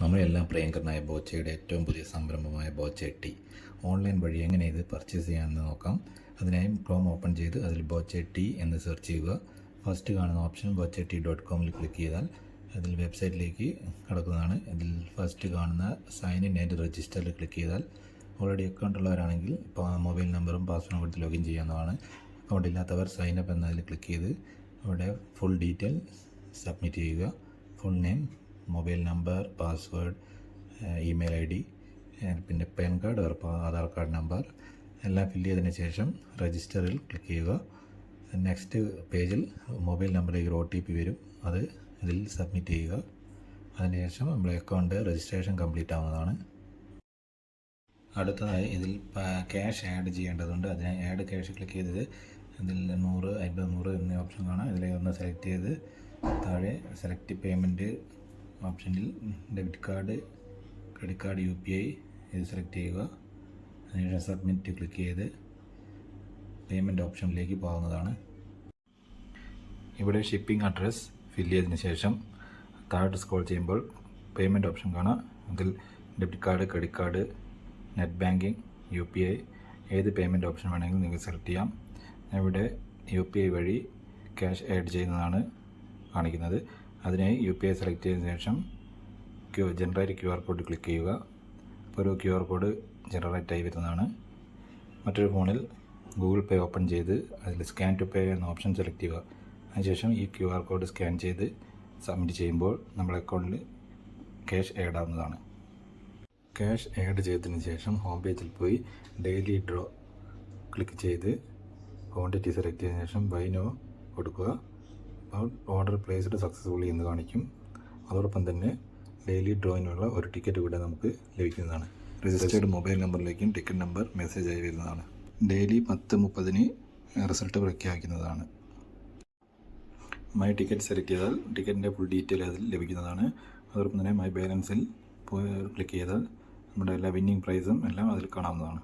നമ്മളെല്ലാം പ്രിയങ്കരനായ ബോച്ചയുടെ ഏറ്റവും പുതിയ സംരംഭമായ ബോച്ച ടി. ഓൺലൈൻ വഴി എങ്ങനെ ഇത് പർച്ചേസ് ചെയ്യാമെന്ന് നോക്കാം. അതിനായി ക്രോം ഓപ്പൺ ചെയ്ത് അതിൽ ബോച്ച ടി എന്ന് സെർച്ച് ചെയ്യുക. ഫസ്റ്റ് കാണുന്ന ഓപ്ഷൻ ബോച്ച ടി ഡോട്ട് കോമിൽ ക്ലിക്ക് ചെയ്താൽ അതിൽ വെബ്സൈറ്റിലേക്ക് കടക്കുന്നതാണ്. അതിൽ ഫസ്റ്റ് കാണുന്ന സൈൻ ഇൻ ആൻഡ് രജിസ്റ്ററിൽ ക്ലിക്ക് ചെയ്താൽ ഓൾറെഡി അക്കൗണ്ട് ഉള്ളവരാണെങ്കിൽ മൊബൈൽ നമ്പറും പാസ്വേഡും കൊടുത്ത് ലോഗിൻ ചെയ്യാവുന്നതാണ്. അക്കൗണ്ട് ഇല്ലാത്തവർ സൈൻ അപ്പ് എന്നതിൽ ക്ലിക്ക് ചെയ്ത് അവിടെ ഫുൾ ഡീറ്റെയിൽ സബ്മിറ്റ് ചെയ്യുക. Full name mobile number password email I D പിന്നെ PAN card Aadhaar card number എല്ലാം ഫില്ല് ചെയ്തതിന് ശേഷം രജിസ്റ്ററിൽ ക്ലിക്ക് ചെയ്യുക. നെക്സ്റ്റ് പേജിൽ മൊബൈൽ നമ്പറിലേക്ക് ഒരു ഒ ടി പി വരും. അത് ഇതിൽ സബ്മിറ്റ് ചെയ്യുക. അതിനുശേഷം നമ്മുടെ അക്കൗണ്ട് രജിസ്ട്രേഷൻ കംപ്ലീറ്റ് ആവുന്നതാണ്. അടുത്തതായി ഇതിൽ ക്യാഷ് ആഡ് ചെയ്യേണ്ടതുണ്ട്. അതിന് ആഡ് ക്യാഷ് ക്ലിക്ക് ചെയ്തത് ഇതിൽ നൂറ് അൻപത് നൂറ് എന്നീ ഓപ്ഷൻ കാണാം. ഇതിലേക്ക് ഒന്ന് സെലക്ട് ചെയ്ത് താഴെ സെലക്ട് പേയ്മെന്റ് ഓപ്ഷനിൽ debit card credit card U P I ഇത് സെലക്ട് ചെയ്യുക. അതിനുശേഷം സബ്മിറ്റ് ക്ലിക്ക് ചെയ്ത് പേയ്മെന്റ് ഓപ്ഷനിലേക്ക് പോകുന്നതാണ്. ഇവിടെ ഷിപ്പിംഗ് അഡ്രസ്സ് ഫില്ല് ചെയ്തതിന് ശേഷം താഴോട്ട് സ്ക്രോൾ ചെയ്യുമ്പോൾ പേയ്മെന്റ് ഓപ്ഷൻ കാണാം അതിൽ debit card credit card net banking U P I ഏത് പേയ്മെന്റ് ഓപ്ഷൻ വേണമെങ്കിലും നിങ്ങൾക്ക് സെലക്ട് ചെയ്യാം. ഇവിടെ യു പി ഐ വഴി ക്യാഷ് ആഡ് ചെയ്യുന്നതാണ് കാണിക്കുന്നത്. അതിനായി യു പി ഐ സെലക്ട് ചെയ്തതിന് ശേഷം Q generate Q R code click ചെയ്യുക. അപ്പോൾ ഒരു ക്യു ആർ കോഡ് ജനറേറ്റ് ആയി വരുന്നതാണ്. മറ്റൊരു ഫോണിൽ ഗൂഗിൾ പേ ഓപ്പൺ ചെയ്ത് അതിൽ സ്കാൻ ടു പേ എന്ന ഓപ്ഷൻ സെലക്ട് ചെയ്യുക. അതിനുശേഷം ഈ ക്യു ആർ കോഡ് സ്കാൻ ചെയ്ത് സബ്മിറ്റ് ചെയ്യുമ്പോൾ നമ്മുടെ അക്കൗണ്ടിൽ ക്യാഷ് ആഡ് ആവുന്നതാണ്. ക്യാഷ് ആഡ് ചെയ്തതിന് ശേഷം ഹോം പേജിൽ പോയി ഡെയിലി ഡ്രോ ക്ലിക്ക് ചെയ്ത് ക്വാണ്ടിറ്റി സെലക്ട് ചെയ്തതിനു ശേഷം ബൈനോ കൊടുക്കുക. ഓർഡർ പ്ലേസ്ഡ് സക്സസ്ഫുള്ളി എന്ന് കാണിക്കും. അതോടൊപ്പം തന്നെ ഡെയിലി ഡ്രോയിനുള്ള ഒരു ടിക്കറ്റ് കൂടെ നമുക്ക് ലഭിക്കുന്നതാണ്. രജിസ്റ്റേർഡ് മൊബൈൽ നമ്പറിലേക്കും ടിക്കറ്റ് നമ്പർ മെസ്സേജ് ആയി വരുന്നതാണ്. ഡെയിലി പത്ത് മുപ്പതിന് റിസൾട്ട് പ്രഖ്യാപിക്കുന്നതാണ്. മൈ ടിക്കറ്റ് സെലക്ട് ചെയ്താൽ ടിക്കറ്റിന്റെ ഫുൾ ഡീറ്റെയിൽ അതിൽ ലഭിക്കുന്നതാണ്. അതോടൊപ്പം തന്നെ മൈ ബാലൻസിൽ ക്ലിക്ക് ചെയ്താൽ നമ്മുടെ എല്ലാ വിന്നിങ് പ്രൈസും എല്ലാം അതിൽ കാണാവുന്നതാണ്.